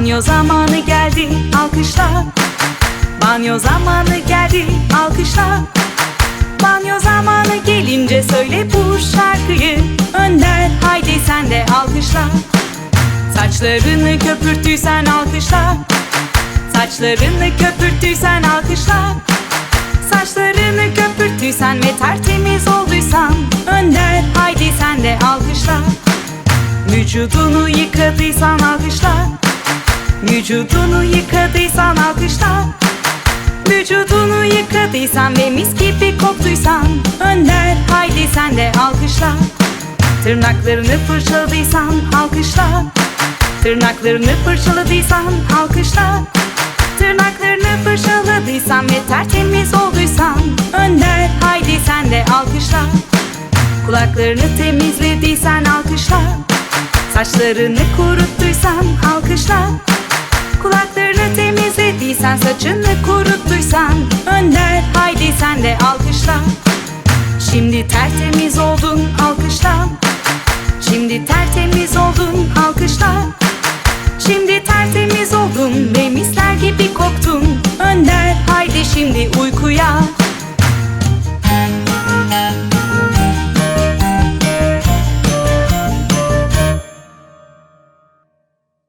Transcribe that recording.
Banyo zamanı geldi alkışla. Banyo zamanı geldi alkışla. Banyo zamanı gelince söyle bu şarkıyı. Önder haydi sen de alkışla. Saçlarını köpürttüysen alkışla. Saçlarını köpürttüysen alkışla. Saçlarını köpürttüysen ve tertemiz olduysan Önder haydi sen de alkışla. Vücudunu yıkadıysan alkışla Vücudunu yıkadıysan alkışla. Vücudunu yıkadıysan ve mis gibi koktuysan Önder haydi sen de alkışla. Tırnaklarını fırçaladıysan alkışla. Tırnaklarını fırçaladıysan alkışla. Tırnaklarını fırçaladıysan ve tertemiz olduysan Önder haydi sen de alkışla. Kulaklarını temizlediysen alkışla. Saçlarını kuruttuysan alkışla Saçını kuruttuysan önder Haydi sen de alkışla. Şimdi tertemiz oldun alkışla. Şimdi tertemiz oldun alkışla. Şimdi tertemiz oldun ve misler gibi koktun. Önder haydi şimdi uykuya.